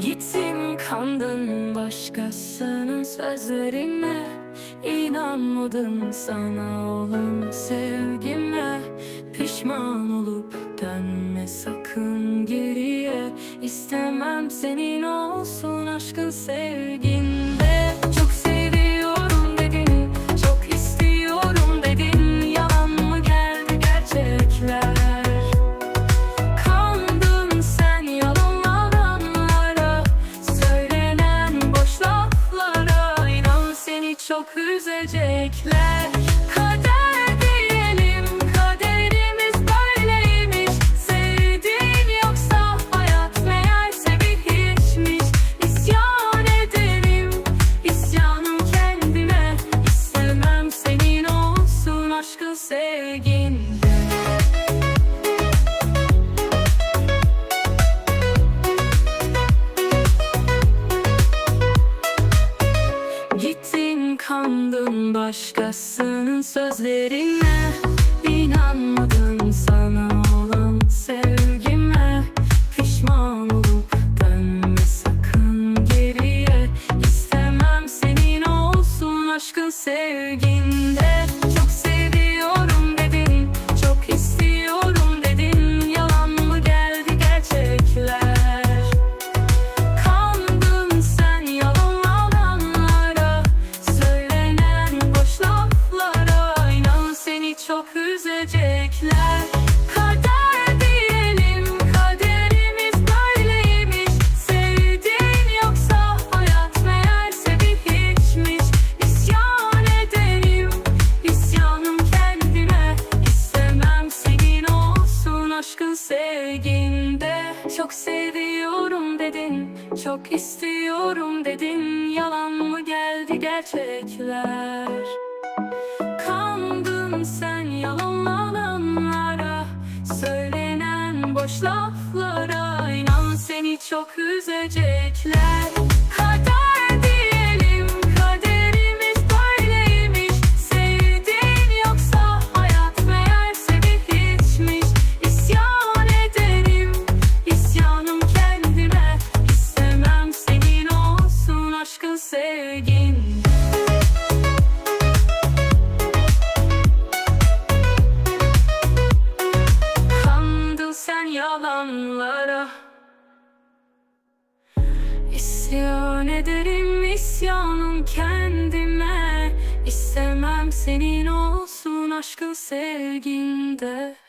Gittin kandın başkasının sözlerine. İnanmadım sana olan sevgime. Pişman olup dönme sakın geriye. İstemem senin olsun aşkın sevginde çok üzecekler Kandın başkasının sözlerine. İnanmadın sana olan sevgime. Pişman olup dönme sakın geriye. İstemem senin olsun aşkın sevginde Çok seviyorum dedin çok istiyorum dedin. Yalan mı geldi gerçekler? Kandın sen yalanlara Söylenen boş laflara İnan seni çok üzecekler aşkın sevgin. Kandın sen yalanlara. İsyan ederim isyanım kendime. İstemem senin olsun aşkın sevginde